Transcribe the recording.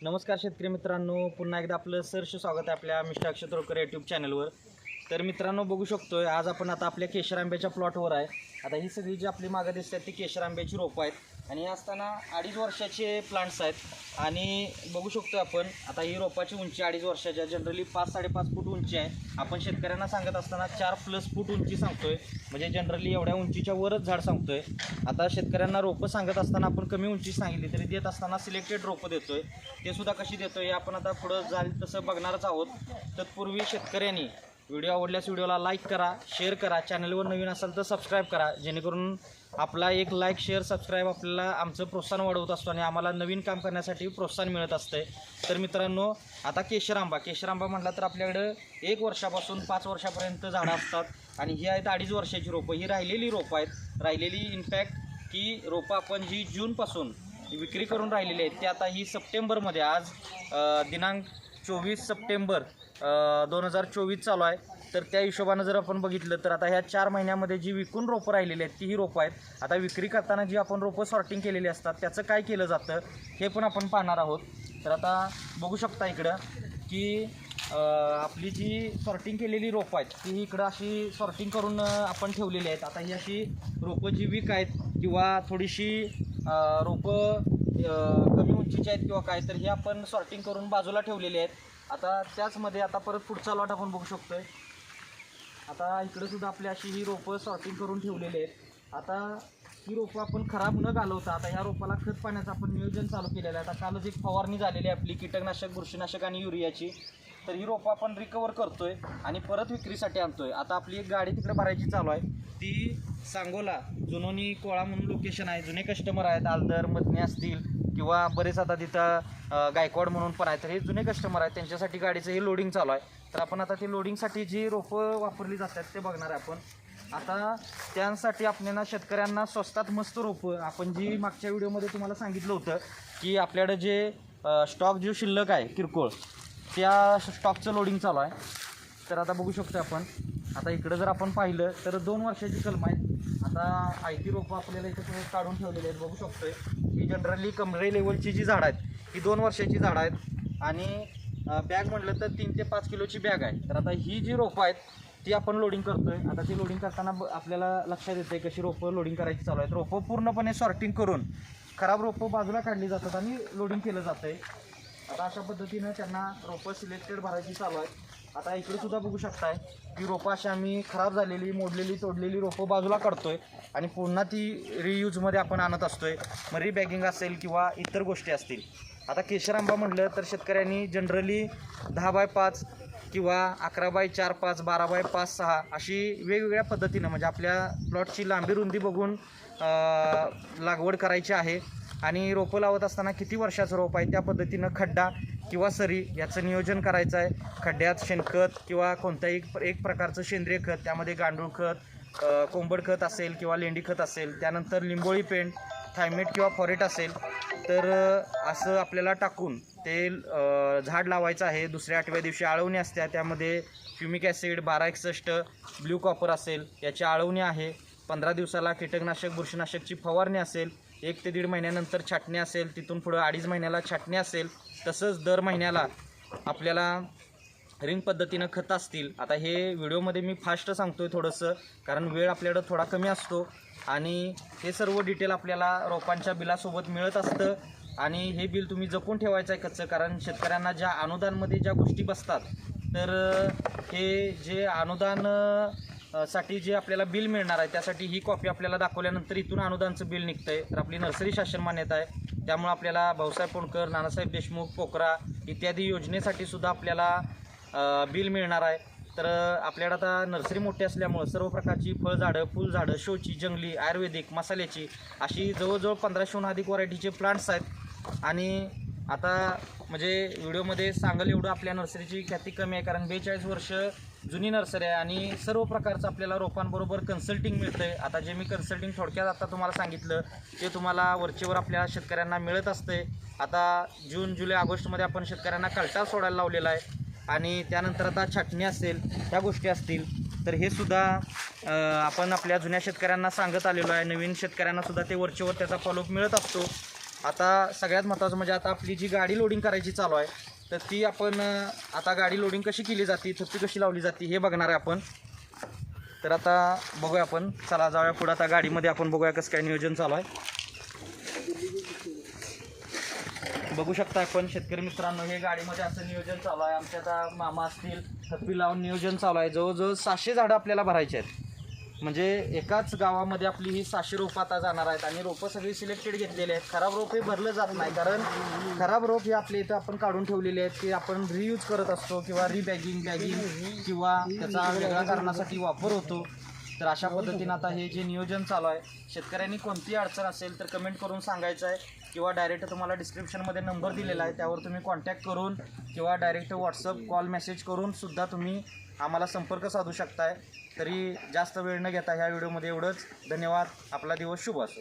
नमस्कार शेतकरी मित्रांनो पुन्हा एकदा आपलं सरश स्वागत आहे आपल्या मिस्टर अक्षय तोरकर यूट्यूब चॅनलवर तर मित्रांनो बघू शकतोय आज आपण आता आपल्या केशर आंब्याच्या प्लॉटवर आहे. आता ही सगळी जी आपली मागं दिसतात ती केशर आंब्याची रोपं आहेत. आणि हे असताना अडीच वर्षाचे प्लांट्स आहेत. आणि बघू शकतो आपण आता ही रोपाची उंची अडीच वर्षाच्या जनरली पाच साडेपाच फूट उंची आहे. आपण शेतकऱ्यांना सांगत असताना चार प्लस फूट उंची सांगतोय. म्हणजे जनरली एवढ्या उंचीच्या वरच झाड सांगतोय. आता शेतकऱ्यांना रोपं सांगत असताना आपण कमी उंची सांगितली तरी देत असताना सिलेक्टेड रोपं देतोय. ते सुद्धा कशी देतोय हे आपण आता पुढं जाईल तसं बघणारच आहोत. तत्पूर्वी शेतकऱ्यांनी व्हिडिओ आवडल्यास व्हिडिओला लाईक करा शेअर करा चॅनलवर नवीन असाल तर सबस्क्राईब करा. जेणेकरून आपला एक लाईक शेअर सबस्क्राईब आपल्याला आमचं प्रोत्साहन वाढवत असतो आणि आम्हाला नवीन काम करण्यासाठी प्रोत्साहन मिळत असते. तर मित्रांनो आता केशर आंबा केशर आंबा म्हटला तर आपल्याकडं एक वर्षापासून पाच वर्षापर्यंत झाडं असतात आणि ही आहेत अडीच वर्षाची रोपं. ही राहिलेली रोपं आहेत. राहिलेली इनफॅक्ट ही रोपं आपण जी जूनपासून विक्री करून राहिलेली आहेत ती आता ही सप्टेंबरमध्ये. आज दिनांक चोवीस सप्टेंबर दोन हजार चोवीस चालू आहे. तर त्या हिशोबानं जर आपण बघितलं तर आता ह्या चार महिन्यामध्ये जी विकून रोपं राहिलेली आहेत तीही रोपं आहेत. आता विक्री करताना जी आपण रोपं सॉर्टिंग केलेली असतात त्याचं काय केलं जातं हे पण आपण पाहणार आहोत. तर आता बघू शकता इकडं की आपली जी सॉर्टिंग केलेली रोपं आहेत ती इकडं अशी सॉर्टिंग करून आपण ठेवलेली आहेत. आता ही अशी रोपं जी वीक आहेत किंवा थोडीशी रोपं कमी उंचीचे आहेत किंवा काय तर हे आपण सॉर्टिंग करून बाजूला ठेवलेले आहेत. आता त्याचमध्ये आता परत पुढचा लॉट आपण बघू शकतो आहे आता इकडे सुद्धा आपली अशी ही रोपं सॉर्टिंग करून ठेवलेली आहेत. आता ही रोपं आपण खराब न घालवता आता ह्या रोपाला खत पाण्याचं आपण नियोजन चालू केलेलं आहे. आता कालच एक फवारणी झालेली आहे आपली कीटकनाशक बुरशीनाशक आणि युरियाची. तर ही रोपं आपण रिकवर करतोय आणि परत विक्रीसाठी आणतोय. आता आपली एक गाडी तिकडे भरायची चालू आहे. ती सांगोला जुनोनी कोळा म्हणून लोकेशन आहे. जुने कस्टमर आहेत आलदर मधने असतील किंवा बरेच आता तिथं गायकवाड म्हणून पण आहे तर हे जुने कस्टमर आहेत. त्यांच्यासाठी गाडीचं हे लोडिंग चालू आहे. तर आपण आता ते लोडिंगसाठी जी रोपं वापरली जातात ते बघणार आहे आपण. आता त्यांसाठी आपल्याला शेतकऱ्यांना स्वस्तात मस्त रोपं आपण जी मागच्या व्हिडिओमध्ये तुम्हाला सांगितलं होतं की आपल्याकडे जे स्टॉक जो शिल्लक आहे किरकोळ त्या स्टॉकचं लोडिंग चालू आहे. तर आता बघू शकतो आपण. आता इकडं जर आपण पाहिलं तर दोन वर्षाची कलम आहेत. आता आय टी रोपं आपल्याला इथे काढून ठेवलेली आहेत बघू शकतोय. ही जनरली कमरे लेवलची जी झाडं आहेत ही दोन वर्षाची झाडं आहेत. आणि बॅग म्हटलं तर तीन ते पाच किलोची बॅग आहे. तर आता ही जी रोपं आहेत ती आपण लोडिंग करतोय. आता ती लोडिंग करताना ब- आपल्याला लक्षात येते कशी रोपं लोडिंग करायची चालू आहेत. रोपं पूर्णपणे सॉर्टिंग करून खराब रोपं बाजूला काढली जातात आणि लोडिंग केलं जातं आहे आता अशा पद्धतीनं त्यांना रोपं सिलेक्टेड भरायची चालू आहे आता इकडे सुद्धा बघू शकताय की रोपं अशी आम्ही खराब झालेली मोडलेली तोडलेली रोपं बाजूला काढतोय आणि पुन्हा ती रियूजमध्ये आपण आणत असतोय. मग रिबॅगिंग असेल किंवा इतर गोष्टी असतील. आता केशर आंबा म्हटलं तर शेतकऱ्यांनी जनरली दहा बाय पाच किंवा अकरा बाय चार पाच बारा बाय पाच सहा अशी वेगवेगळ्या पद्धतीनं म्हणजे आपल्या प्लॉटची लांबी रुंदी बघून लागवड करायची आहे. आणि रोपं लावत असताना किती वर्षाचं रोप आहे? त्या पद्धतीनं खड्डा किंवा सरी याचं नियोजन करायचं आहे. खड्ड्यात शेणखत किंवा कोणत्याही एक- प्रकारचं सेंद्रिय खत त्यामध्ये गांडूळ खत कोंबड खत असेल किंवा लेंडी खत असेल त्यानंतर लिंबोळी पेंट थायमेट किंवा फॉरेट असेल तर असं आपल्याला टाकून ते झाड लावायचं आहे. दुसऱ्या आठव्या दिवशी आळवणी असत्या त्यामध्ये फ्युमिक ॲसिड बारा एकसष्ट ब्ल्यू कॉपर असेल याची आळवणी आहे. पंधरा दिवसाला कीटकनाशक बुरशीनाशकची फवारणी असेल एक ते दीड महिन्यानंतर छाटणी असेल तिथून पुढं अडीच महिन्याला छाटणी असेल तसंच दर महिन्याला आपल्याला रिंग पद्धतीनं खत असतील. आता हे व्हिडिओमध्ये मी फास्ट सांगतो आहे थोडंसं कारण वेळ आपल्याकडं थोडा कमी असतो आणि हे सर्व डिटेल आपल्याला रोपांच्या बिलासोबत मिळत असतं आणि हे बिल तुम्ही जपून ठेवायचं आहे कच्चं कारण शेतकऱ्यांना ज्या अनुदानमध्ये ज्या गोष्टी बसतात तर हे जे अनुदान साठी जे आपल्याला बिल मिळणार आहे त्यासाठी ही कॉपी आपल्याला दाखवल्यानंतर इथून अनुदानचं बिल निघतं आहे तर आपली नर्सरी शासन मान्यता आहे. त्यामुळे आपल्याला भाऊसाहेब पोणकर नानासाहेब देशमुख पोकरा इत्यादी योजनेसाठी सुद्धा आपल्याला बिल मिळणार आहे. तर आपल्याला आपल्याकडे आता नर्सरी मोठी असल्यामुळं सर्व प्रकारची फळझाडं फुलझाडं शोची जंगली आयुर्वेदिक मसाल्याची अशी जवळजवळ पंधराशेहून अधिक व्हरायटीचे प्लांट्स आहेत. आणि आता म्हणजे व्हिडिओमध्ये सांगाल एवढं आपल्या नर्सरीची ख्याती कमी आहे कारण बेचाळीस वर्ष जुनी नर्सरी आहे आणि सर्व प्रकारचं आपल्याला रोपांबरोबर कन्सल्टिंग मिळतं आहे आता जे मी कन्सल्टिंग थोडक्यात आता तुम्हाला सांगितलं ते तुम्हाला वरचेवर आपल्या शेतकऱ्यांना मिळत असते. आता जून जुलै ऑगस्टमध्ये आपण शेतकऱ्यांना कलटा सोडायला लावलेला आहे आणि त्यानंतर आता छाटणी असेल ह्या गोष्टी असतील. तर हे सुद्धा आपण आपल्या जुन्या शेतकऱ्यांना सांगत आलेलो आहे. नवीन शेतकऱ्यांनासुद्धा ते वरचेवर त्याचा फॉलोअप मिळत असतो. आता सगळ्यात महत्त्वाचं म्हणजे आता आपली जी गाडी लोडिंग करायची चालू आहे तर ती आपण आता गाडी लोडिंग कशी केली जाते थप्पी कशी लावली जाते हे बघणार आहे आपण. तर आता बघूया आपण. चला जाऊया पुढं. आता गाडीमध्ये आपण बघूया कसं काय नियोजन चालू आहे. बघू शकता आपण शेतकरी मित्रांनो हे गाडीमध्ये असं नियोजन चालू आहे. आमच्या आता मामा असतील थप्पी लावून नियोजन चालू आहे. जवळजवळ सहाशे झाडं आपल्याला भरायची आहेत. म्हणजे एकाच गावामध्ये आपली ही सहाशे रोपं आता जाणार आहेत आणि रोपं सगळी सिलेक्टेड घेतलेली आहेत. खराब रोप हे भरलं जात नाही कारण खराब रोप हे आपल्या इथं आपण काढून ठेवलेले आहेत की आपण रियूज करत असतो किंवा रिबॅगिंग बॅगिंग किंवा त्याचा वेगळ्या कारणासाठी वापर होतो. तर अशा पद्धतीनं आता हे जे नियोजन चालू आहे शेतकऱ्यांनी कोणतीही अडचण असेल तर कमेंट करून सांगायचं आहे किंवा डायरेक्ट तुम्हाला डिस्क्रिप्शनमध्ये नंबर दिलेला आहे त्यावर तुम्ही कॉन्टॅक्ट करून किंवा डायरेक्ट व्हॉट्सअप कॉल मेसेज करून सुद्धा तुम्ही आम्हाला संपर्क साधू शकताय. तरी जास्त वेळ न घेता ह्या व्हिडिओमध्ये एवढंच. धन्यवाद. आपला दिवस शुभ असो.